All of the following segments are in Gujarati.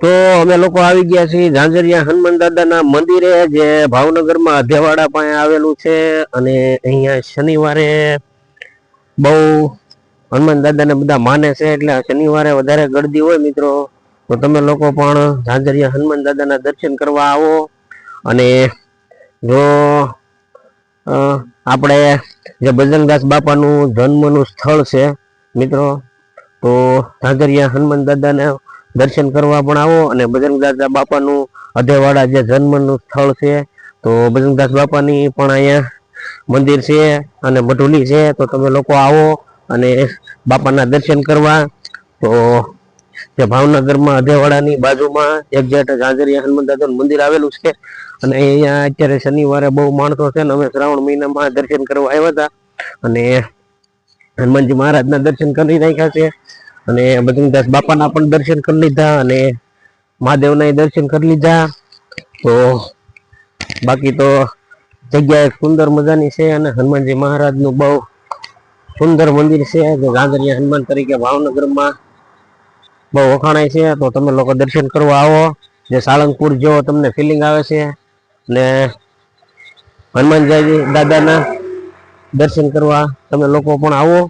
તો અમે લોકો આવી ગયા છીએ ઝાંઝરિયા હનુમાન દાદાના મંદિરે, જે ભાવનગરમાં અધેવાડા પાસે આવેલું છે. અને અહીંયા શનિવારે બહુ હનુમાન દાદાને બધા માને છે, એટલે શનિવારે વધારે ગળદી હોય મિત્રો. તો તમે લોકો પણ ઝાંઝરિયા હનુમાન દાદાના દર્શન કરવા આવો. અને જો આપણે જે બજરંગદાસ બાપાનું જન્મનું સ્થળ છે, મિત્રો, તો ઝાંઝરિયા હનુમાન દાદાને દર્શન કરવા પણ આવો અને બજરંગદાસ બાપાનું અધેવાડા જે જન્મનું સ્થળ છે, તો બજરંગદાસ બાપાની પણ અહીંયા મંદિર છે અને મઢુલી છે, તો તમે લોકો આવો અને બાપાના દર્શન કરવા. તો જે ભાવનગરમાં અધેવાડાની બાજુમાં એક્ઝેક્ટ ઝાંઝરિયા હનુમાન દાદાનું મંદિર આવેલું છે અને અહીંયા અત્યારે શનિવારે બહુ માણસો છે ને, અમે શ્રાવણ મહિનામાં દર્શન કરવા આવ્યા હતા અને હનુમાનજી મહારાજના દર્શન કરી નાખ્યા છે. અને બજરંગદાસ બાપાના પણ દર્શન કરી લીધા અને મહાદેવના દર્શન કરી લીધા. તો બાકી તો જગ્યા સુંદર મજાની છે અને હનુમાનજી મહારાજનું બહુ સુંદર મંદિર છે. જે ગાંધરિયા હનુમાન તરીકે ભાવનગરમાં બહુ વખાણાય છે. તો તમે લોકો દર્શન કરવા આવો. જે સાળંગપુર જેવો તમને ફિલિંગ આવે છે. ને હનુમાનજી દાદાના દર્શન કરવા તમે લોકો પણ આવો.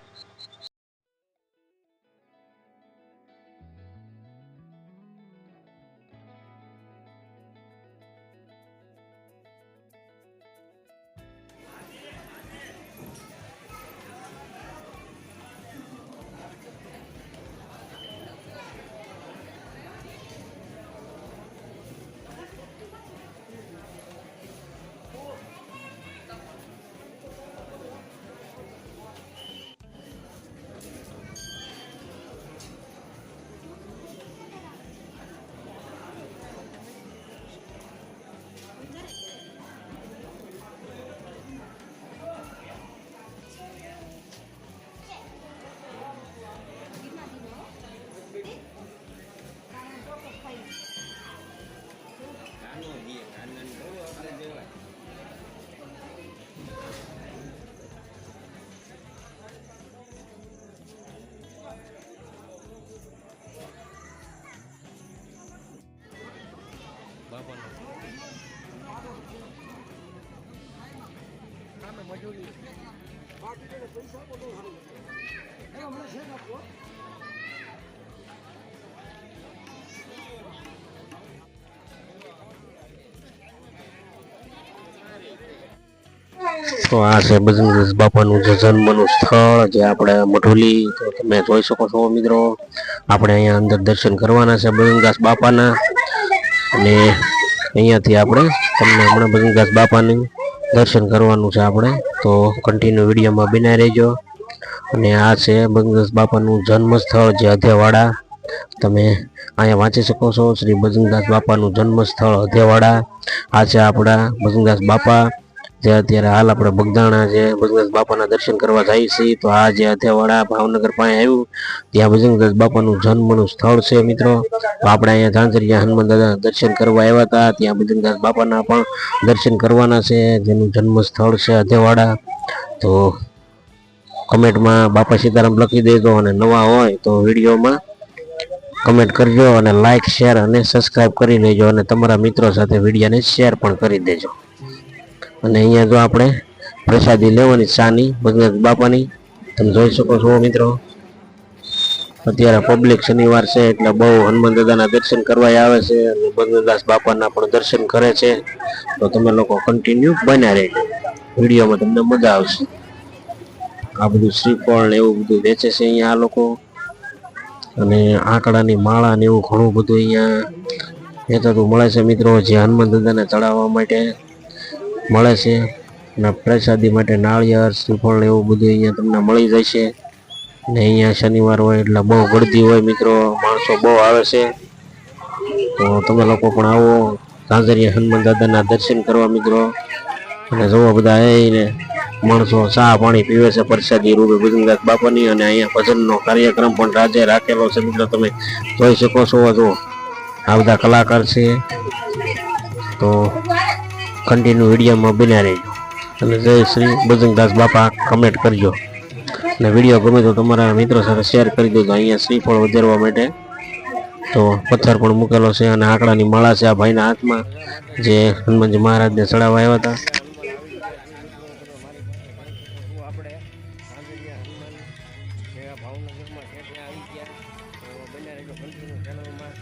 luôn này ba con hai mươi mấy đi, ba cái này tính sáu con luôn hả? Đấy không nó sẽ là của તો આ છે બજરંગદાસ બાપાનું જે જન્મનું સ્થળ જે આપણે મઢોલી તમે જોઈ શકો છો મિત્રો. આપણે અહીંયા અંદર દર્શન કરવાના છે બજરંગદાસ બાપાના. અને અહીંયાથી આપણે તમને હમણાં બજરંગદાસ બાપાનું દર્શન કરવાનું છે આપણે. તો કન્ટિન્યુ વિડીયોમાં બિના રહેજો. અને આ છે બજરંગદાસ બાપાનું જન્મસ્થળ જે અધેવાડા. તમે અહીંયા વાંચી શકો છો શ્રી બજરંગદાસ બાપાનું જન્મસ્થળ અધેવાડા. આ છે આપણા બજરંગદાસ બાપા. જે અત્યારે હાલ આપણે બગદાણા જે ભજનદાસ બાપાના દર્શન કરવા જઈએ છીએ તો આ જે અધેવાડા ભાવનગર પાસે આવ્યું, ત્યાં ભજનદાસ બાપાનું જન્મનું સ્થળ છે મિત્રો. તો આપણે અહીંયા ઝાંઝરિયા હનુમાન દાદા દર્શન કરવા આવ્યા હતા, ત્યાં બજરંગદાસ બાપાના પણ દર્શન કરવાના છે, જેનું જન્મ સ્થળ છે અધેવાડા તો કમેન્ટમાં બાપા સીતારામ લખી દેજો અને નવા હોય તો વિડીયોમાં કમેન્ટ કરજો અને લાઇક શેર અને સબસ્ક્રાઈબ કરી લેજો અને તમારા મિત્રો સાથે વિડીયોને શેર પણ કરી દેજો. અને અહીંયા જો આપણે પ્રસાદી લેવાની ચાની ભગવત બાપાની, તમે જોઈ શકો છો મિત્રો. અત્યારે પબ્લિક શનિવાર છે, એટલે બહુ હનુમાન દાદાના દર્શન કરવા આવે છે અને ભગવતદાસ બાપાના પણ દર્શન કરે છે. તો તમે લોકો કન્ટિન્યુ બન્યા રહેજો. વિડીયોમાં તમને મજા આવશે. આ બધું શ્રીફળ ને એવું બધું વેચે છે અહીંયા આ લોકો. અને આંકડાની માળા ને એવું ઘણું બધું અહીંયા વેચાતું મળે છે મિત્રો, જે હનુમાન દાદાને ચડાવવા માટે. મળે છે. અને પ્રસાદી માટે નાળિયેર, શ્રીફળ એવું બધું અહીંયા તમને મળી જશે. ને અહીંયા શનિવાર હોય એટલે બહુ ગળદી હોય મિત્રો, માણસો બહુ આવે છે. તો તમે લોકો પણ આવો ઝાંઝરિયા હનુમાન દાદાના દર્શન કરવા મિત્રો. અને જોવા બધા આવીને માણસો ચા પાણી પીવે છે પ્રસાદી રૂપે બજરંગદાસ બાપાની. અને અહીંયા ભજનનો કાર્યક્રમ પણ રાજે રાખેલો છે મિત્રો તમે જોઈ શકો છો. જો આ બધા કલાકાર છે. તો કન્ટિન્યુ વિડીયોમાં બન્યા રહેજો. અને જય શ્રી બજરંગદાસ બાપા કમેન્ટ કરજો. અને વીડિયો ગમે તો તમારા મિત્રો સાથે શેર કરી દેજો અહીંયા શ્રીફળ વધારવા માટે. તો પથ્થર પણ મૂકેલો છે અને આંકડાની માળા છે આ ભાઈના હાથમાં, જે હનુમાનજી મહારાજને ચડાવવા આવ્યા હતા. ભાવનગરમાં છે ત્યાં આવી ગયા તો બંને રહેજો કન્ટિન્યુ ચેનલમાં